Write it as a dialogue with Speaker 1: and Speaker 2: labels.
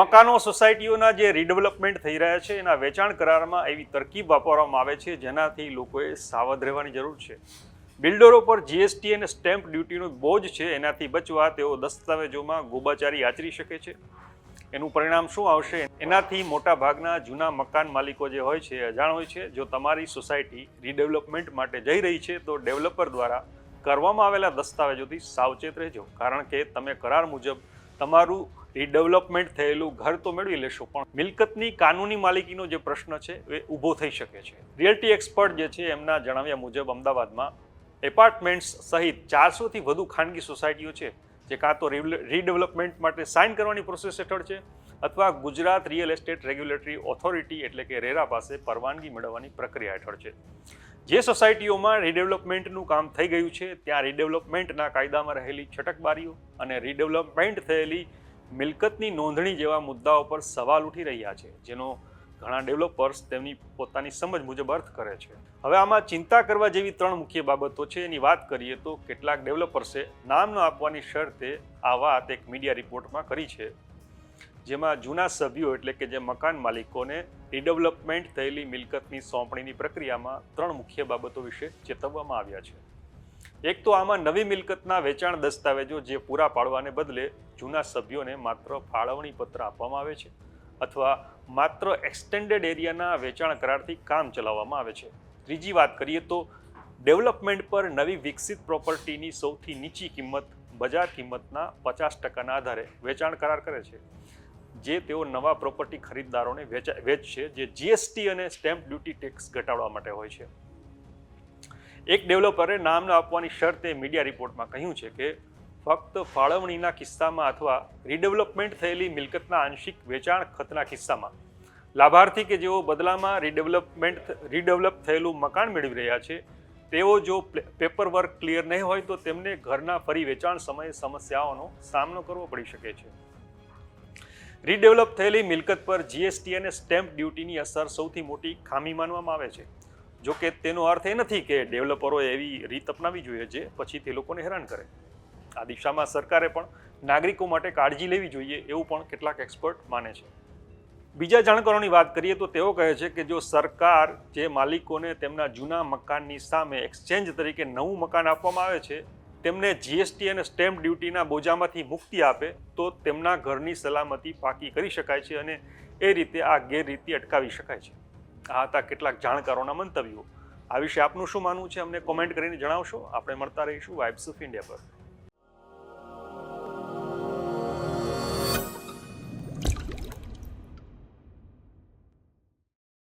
Speaker 1: મકાનો સોસાયટીઓના જે રીડેવલપમેન્ટ થઈ રહ્યા છે, એના વેચાણ કરારમાં એવી તરકીબ વાપરવામાં આવે છે, જેનાથી લોકોએ સાવધ રહેવાની જરૂર છે. બિલ્ડરો પર જીએસટી અને સ્ટેમ્પ ડ્યુટીનો બોજ છે, એનાથી બચવા તેઓ દસ્તાવેજોમાં ગોબાચારી આચરી શકે છે. એનું પરિણામ શું આવશે? એનાથી મોટા ભાગના જૂના મકાન માલિકો જે હોય છે અજાણ હોય છે. જો તમારી સોસાયટી રીડેવલપમેન્ટ માટે જઈ રહી છે, તો ડેવલપર દ્વારા કરવામાં આવેલા દસ્તાવેજોથી સાવચેત રહેજો. કારણ કે તમે કરાર મુજબ તમારું રીડેવલપમેન્ટ થયેલું ઘર તો મેળવી લેશો, પણ મિલકતની કાનૂની માલિકીનો જે પ્રશ્ન છે, એ ઊભો થઈ શકે છે. રિયલ્ટી એક્સપર્ટ જે છે, એમના જણાવ્યા મુજબ અમદાવાદમાં એપાર્ટમેન્ટ્સ સહિત ચારસોથી વધુ ખાનગી સોસાયટીઓ છે, જે કાં તો રીડેવલપમેન્ટ માટે સાઇન કરવાની પ્રોસેસ હેઠળ છે, અથવા Gujarat real estate regulatory authority એટલે કે રેરા પાસે પરવાનગી મેળવવાની પ્રક્રિયા હેઠળ છે. જે સોસાયટીઓમાં રીડેવલપમેન્ટનું કામ થઈ ગયું છે, ત્યાં રીડેવલપમેન્ટના કાયદામાં રહેલી છટકબારીઓ અને રીડેવલપમેન્ટ થયેલી મિલકતની નોંધણી જેવા મુદ્દાઓ પર સવાલ ઉઠી રહ્યા છે, જેનો ઘણા ડેવલપર્સ તેમની પોતાની સમજ મુજબ અર્થ કરે છે. હવે આમાં ચિંતા કરવા જેવી ત્રણ મુખ્ય બાબતો છે, એની વાત કરીએ તો કેટલાક ડેવલપર્સે નામ ન આપવાની શરતે આ વાત એક મીડિયા રિપોર્ટમાં કરી છે, જેમાં જૂના સભ્યો એટલે કે જે મકાન માલિકોને રીડેવલપમેન્ટ થયેલી મિલકતની સોંપણીની પ્રક્રિયામાં ત્રણ મુખ્ય બાબતો વિશે ચેતવવામાં આવ્યા છે. એક તો આમાં નવી મિલકતના વેચાણ દસ્તાવેજો જે પૂરા પાડવાને બદલે જૂના સભ્યોને માત્ર ફાળવણી પત્ર આપવામાં આવે છે અથવા માત્ર એક્સટેન્ડેડ એરિયાના વેચાણ કરારથી કામ ચલાવવામાં આવે છે. ત્રીજી વાત કરીએ તો ડેવલપમેન્ટ પર નવી વિકસિત પ્રોપર્ટીની સૌથી નીચી કિંમત બજાર કિંમતના પચાસ ટકાના આધારે વેચાણ કરાર કરે છે. જે તેઓ નવા પ્રોપર્ટી ખરીદદારોને વેચા, વેચશે જે જીએસટી અને સ્ટેમ્પ ડ્યુટી ટેક્સ ઘટાડવા માટે હોય છે. એક ડેવલપરે નામ આપવાની શરતે મીડિયા રિપોર્ટમાં કહ્યું છે કે ફક્ત ફાળવણીના કિસ્સામાં અથવા રીડેવલપમેન્ટ થયેલી મિલકતના આંશિક વેચાણ ખતના કિસ્સામાં. લાભાર્થી કે જેઓ બદલામાં રીડેવલપમેન્ટ રીડેવલપ થયેલું મકાન મેળવી રહ્યા છે, તેઓ જો પેપર વર્ક ક્લિયર નહીં હોય તો તેમને ઘરના ફરી વેચાણ સમયે સમસ્યાઓનો સામનો કરવો પડી શકે છે. રીડેવલપ થયેલી મિલકત પર જીએસટી અને સ્ટેમ્પ ડ્યુટીની અસર સૌથી મોટી ખામી માનવામાં આવે છે. જો કે તેનો અર્થ એ નથી કે ડેવલપરોએ એવી રીત અપનાવી જોઈએ જે પછી તે લોકોને હેરાન કરે. આ દિશામાં સરકારે પણ નાગરિકો માટે કાળજી લેવી જોઈએ એવું પણ કેટલાક એક્સપર્ટ માને છે. બીજા જાણકારોની વાત કરીએ તો તેઓ કહે છે કે જો સરકાર જે માલિકોને તેમના જૂના મકાનની સામે એક્સચેન્જ તરીકે નવું મકાન આપવામાં આવે છે, તેમને જીએસટી અને સ્ટેમ્પ ડ્યુટીના બોજામાંથી મુક્તિ આપે, તો તેમના ઘરની સલામતી પાકી કરી શકાય છે અને એ રીતે આ ગેરરીતિ અટકાવી શકાય છે. આ હતા કેટલાક જાણકારોના મંતવ્યો. આ વિશે આપનું શું માનવું છે, અમને કોમેન્ટ કરીને જણાવશો. આપણે મળતા રહીશું વાઇબ્સ ઓફ ઇન્ડિયા પર.